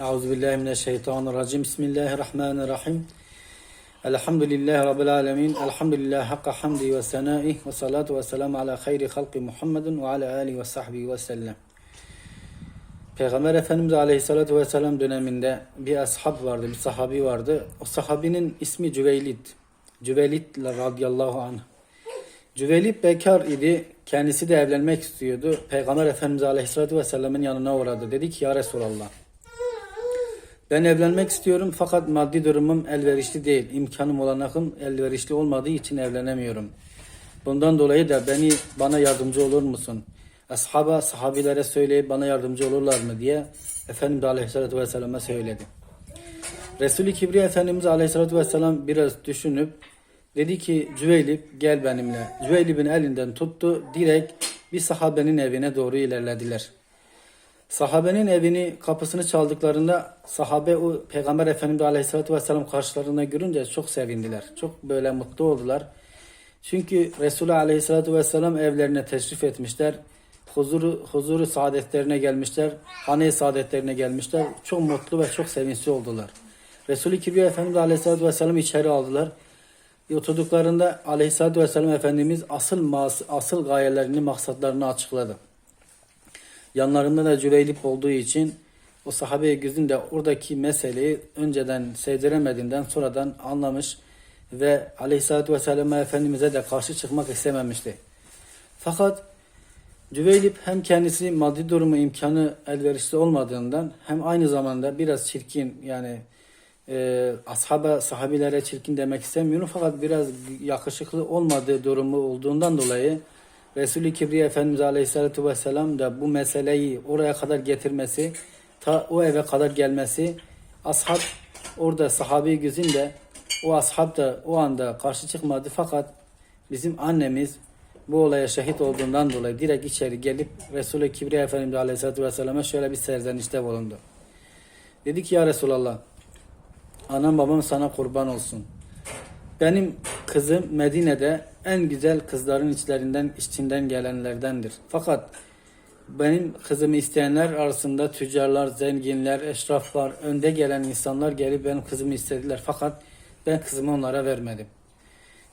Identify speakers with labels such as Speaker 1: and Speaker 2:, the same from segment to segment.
Speaker 1: Euzu billahi mineşşeytanirracim. Bismillahirrahmanirrahim. Elhamdülillahi rabbil alamin. Elhamdülillahi hakka hamdi ve senaih ve salatu ve selamu ala hayri halqi Muhammedin ve ala alihi ve sahbihi ve sellem. Peygamber Efendimiz Aleyhisselatü Vesselam döneminde bir ashab vardı, bir sahabi vardı. O sahabinin ismi Cüveylid. Cüveylid radıyallahu anh. Cüveylid bekar idi. Kendisi de evlenmek istiyordu. Peygamber Efendimiz Aleyhisselatü Vesselam'ın yanına uğradı. Dedi ki ya Resulallah. Ben evlenmek istiyorum fakat maddi durumum elverişli değil. İmkanım olanakım elverişli olmadığı için evlenemiyorum. Bundan dolayı da beni bana yardımcı olur musun? Ashaba, sahabilere söyleyip bana yardımcı olurlar mı diye Efendimiz Aleyhisselatü Vesselam'a söyledi. Resul-i Kibriya Efendimiz Aleyhisselatü Vesselam biraz düşünüp dedi ki Cüveylib gel benimle. Cüveylib'in elinden tuttu direkt bir sahabenin evine doğru ilerlediler. Sahabenin evini kapısını çaldıklarında sahabe o Peygamber Efendimiz Aleyhisselatü Vesselam karşılarına görünce çok sevindiler. Çok böyle mutlu oldular. Çünkü Resulullah Aleyhisselatü Vesselam evlerine teşrif etmişler. Huzuru, huzuru saadetlerine gelmişler. Hane saadetlerine gelmişler. Çok mutlu ve çok sevinçli oldular. Resulü Kibriya Efendimiz Aleyhisselatü Vesselam içeri aldılar. Oturduklarında Aleyhisselatü Vesselam Efendimiz asıl mas asıl gayelerini, maksatlarını açıkladı. Yanlarında da Cüveylip olduğu için o sahabe gözün de oradaki meseleyi önceden sezdiremediğinden sonradan anlamış ve Aleyhisselatü Vesselam Efendimiz'e de karşı çıkmak istememişti. Fakat Cüveylip hem kendisi maddi durumu imkanı elverişli olmadığından hem aynı zamanda biraz çirkin yani e, ashaba sahabilere çirkin demek istemiyorum fakat biraz yakışıklı olmadığı durumu olduğundan dolayı Resulü Kibriya Efendimiz Aleyhisselatü Vesselam da bu meseleyi oraya kadar getirmesi, ta o eve kadar gelmesi, ashab orada sahabi gözünde o ashab da o anda karşı çıkmadı fakat bizim annemiz bu olaya şehit olduğundan dolayı direkt içeri gelip Resulü Kibriya Efendimiz Aleyhisselatü Vesselam'a şöyle bir serzenişte bulundu. Dedi ki ya Resulallah anam babam sana kurban olsun. Benim kızım Medine'de en güzel kızların içlerinden içinden gelenlerdendir. Fakat benim kızımı isteyenler arasında tüccarlar, zenginler, eşraf var. Önde gelen insanlar gelip benim kızımı istediler. Fakat ben kızımı onlara vermedim.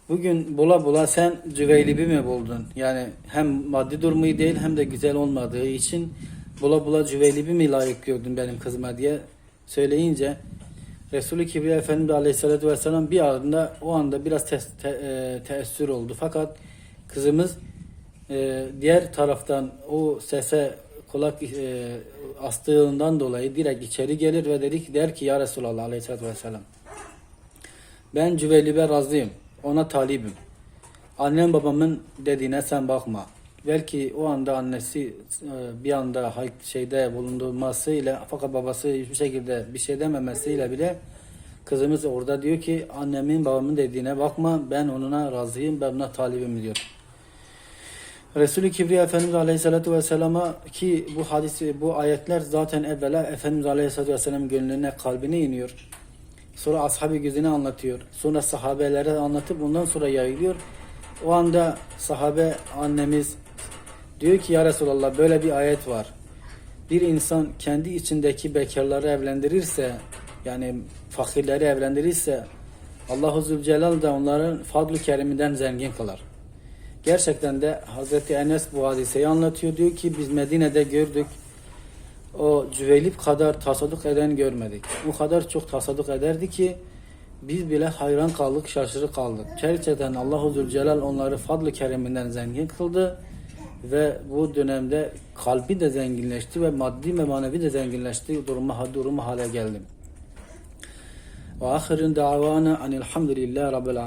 Speaker 1: Bugün bula bula sen Cüveylib'i mi buldun? Yani hem maddi durumu değil hem de güzel olmadığı için bula bula Cüveylib'i mi layık gördün benim kızıma diye söyleyince Resulü Kibriya Efendimiz Aleyhisselatü Vesselam bir anda o anda biraz te, te, e, oldu. Fakat kızımız e, diğer taraftan o sese kulak e, astığından dolayı direkt içeri gelir ve dedi ki der ki ya Resulallah Aleyhisselatü Vesselam ben Cüveylib'e razıyım. Ona talibim. Annem babamın dediğine sen bakma. Belki o anda annesi e, bir anda şeyde bulundurmasıyla fakat babası hiçbir şekilde bir şey dememesiyle bile kızımız orada diyor ki annemin babamın dediğine bakma ben onuna razıyım ben ona talibim diyor. Resulü Kibriya Efendimiz Aleyhisselatü Vesselam'a ki bu hadisi bu ayetler zaten evvela Efendimiz Aleyhisselatü Vesselam gönlüne kalbine iniyor. Sonra ashabi gözüne anlatıyor. Sonra sahabelere anlatıp ondan sonra yayılıyor. O anda sahabe annemiz diyor ki ya Resulallah böyle bir ayet var. Bir insan kendi içindeki bekarları evlendirirse yani fakirleri evlendirirse Allahu Zülcelal da onların fadlu keriminden zengin kılar. Gerçekten de Hazreti Enes bu hadiseyi anlatıyor. Diyor ki biz Medine'de gördük. O Cüveylip kadar tasadduk eden görmedik. O kadar çok tasadduk ederdi ki biz bile hayran kaldık, şaşırı kaldık. Gerçekten Allahu Zülcelal onları fadlı keriminden zengin kıldı ve bu dönemde kalbi de zenginleşti ve maddi ve manevi de zenginleşti. Durumu, durumu hale geldi. Ve ahirin davana anilhamdülillahi rabbil